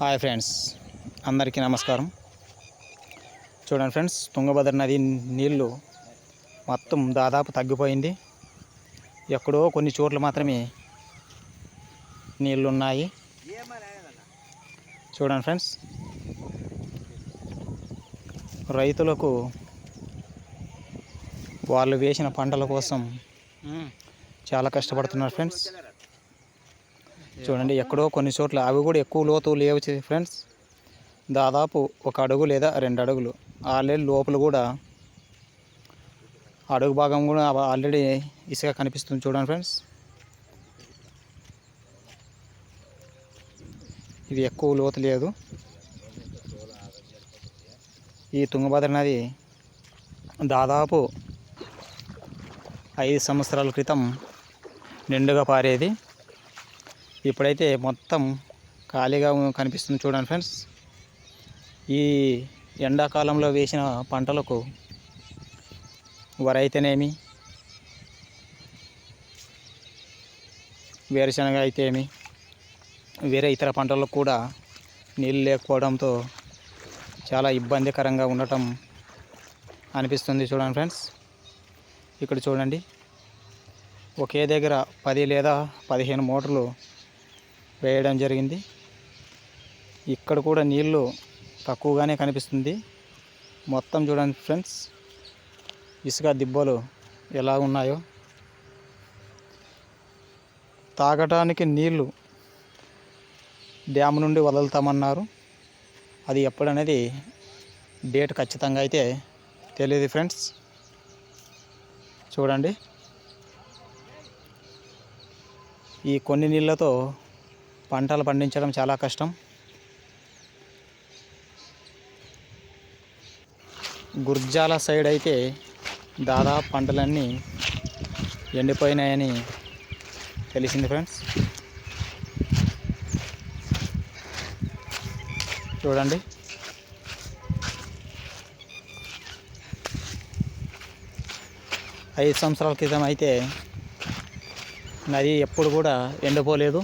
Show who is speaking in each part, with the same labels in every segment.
Speaker 1: Hi friends అందరికీ నమస్కారం. చూడండి ఫ్రెండ్స్ తుంగభద్ర నది నీళ్ళు మొత్తం దాదాపు తగ్గిపోయింది. ఎక్కడో కొన్ని చోట్ల మాత్రమే నీళ్ళు ఉన్నాయి చూడండి ఫ్రెండ్స్ రైతులకు వాళ్ళు వేసిన పంటల కోసం చాలా కష్టపడుతున్నారు ఫ్రెండ్స్. చూడండి ఎక్కడో కొన్ని చోట్ల అవి కూడా ఎక్కువ లోతు లేవు ఫ్రెండ్స్. దాదాపు ఒక అడుగు లేదా రెండు అడుగులు. ఆల్రెడీ లోపల కూడా అడుగు భాగం కూడా ఆల్రెడీ ఇసుక కనిపిస్తుంది చూడండి ఫ్రెండ్స్. ఇది ఎక్కువ లోతు లేదు. ఈ తుంగభద్ర నది దాదాపు ఐదు సంవత్సరాల క్రితం నిండుగా పారేది. ఇప్పుడైతే మొత్తం ఖాళీగా కనిపిస్తుంది చూడండి ఫ్రెండ్స్. ఈ ఎండాకాలంలో వేసిన పంటలకు వరి అయితేనేమి వేరుశనగ అయితేమి? వేరే ఇతర పంటలకు కూడా నీళ్ళు లేకపోవడంతో చాలా ఇబ్బందికరంగా ఉండటం అనిపిస్తుంది చూడండి ఫ్రెండ్స్. ఇక్కడ చూడండి. ఒకే దగ్గర పది లేదా పదిహేను మోటార్లు వేయడం జరిగింది. ఇక్కడ కూడా నీళ్ళు తక్కువగానే కనిపిస్తుంది. మొత్తం చూడండి ఫ్రెండ్స్ ఇసుక దిబ్బలు ఎలా ఉన్నాయో. తాగటానికి నీళ్ళు డ్యామ్ నుండి వదులుతామన్నారు. అది ఎప్పుడనేది డేట్ ఖచ్చితంగా అయితే తెలియదు ఫ్రెండ్స్. చూడండి. ఈ కొన్ని నీళ్ళతో పంటలు పండించడం చాలా కష్టం. గుర్జాల సైడ్ అయితే దాదాపు పంటలన్నీ ఎండిపోయినాయని తెలిసింది ఫ్రెండ్స్. చూడండి. ఐదు సంవత్సరాల క్రితం అయితే నది ఎప్పుడు కూడా ఎండిపోలేదు.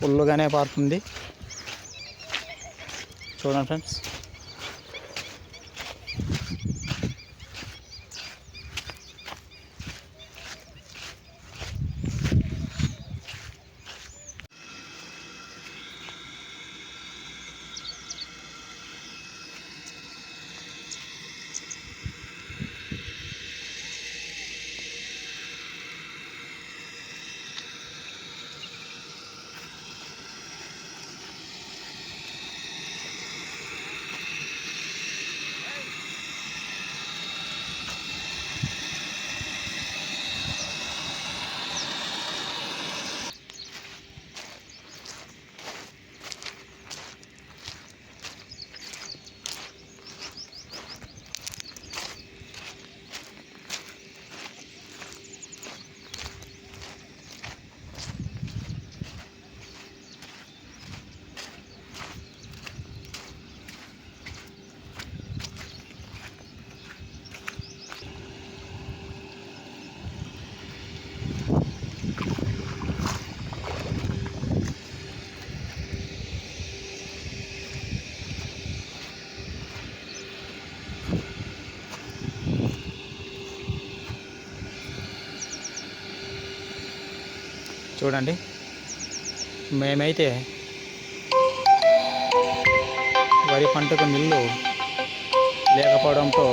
Speaker 1: ఫుల్గానే పారుతుంది. చూడండి ఫ్రెండ్స్. చూడండి. మేమైతే వరి పంటకు నీళ్ళు లేకపోవడంతో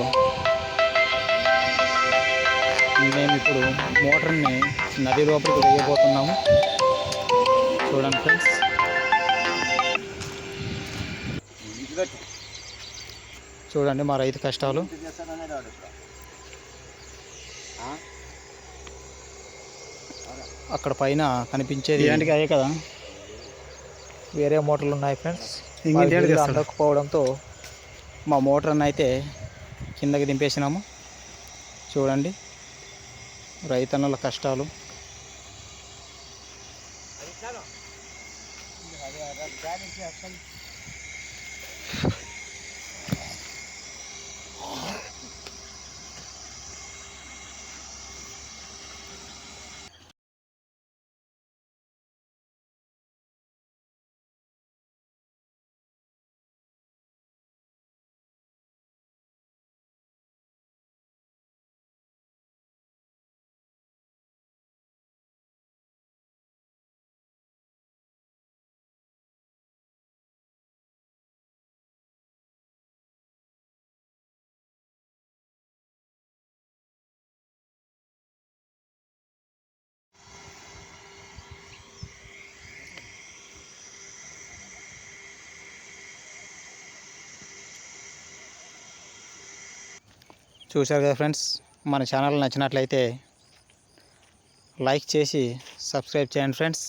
Speaker 1: మేము ఇప్పుడు మోటార్ని నది లోపలికి వేయబోతున్నాము. చూడండి ఫ్రెండ్స్. చూడండి మా రైతు కష్టాలు. అక్కడ పైన కనిపించేది
Speaker 2: ఏంటికి అయ్యే కదా.
Speaker 1: వేరే మోటార్లు ఉన్నాయి ఫ్రెండ్స్. అందకపోవడంతో మా మోటార్ని అయితే కిందకి దింపేసినాము. చూడండి. రైతన్నుల కష్టాలు. చూశారు కదా ఫ్రెండ్స్ మన ఛానల్ నచ్చినట్లయితే లైక్ చేసి సబ్స్క్రైబ్ చేయండి ఫ్రెండ్స్.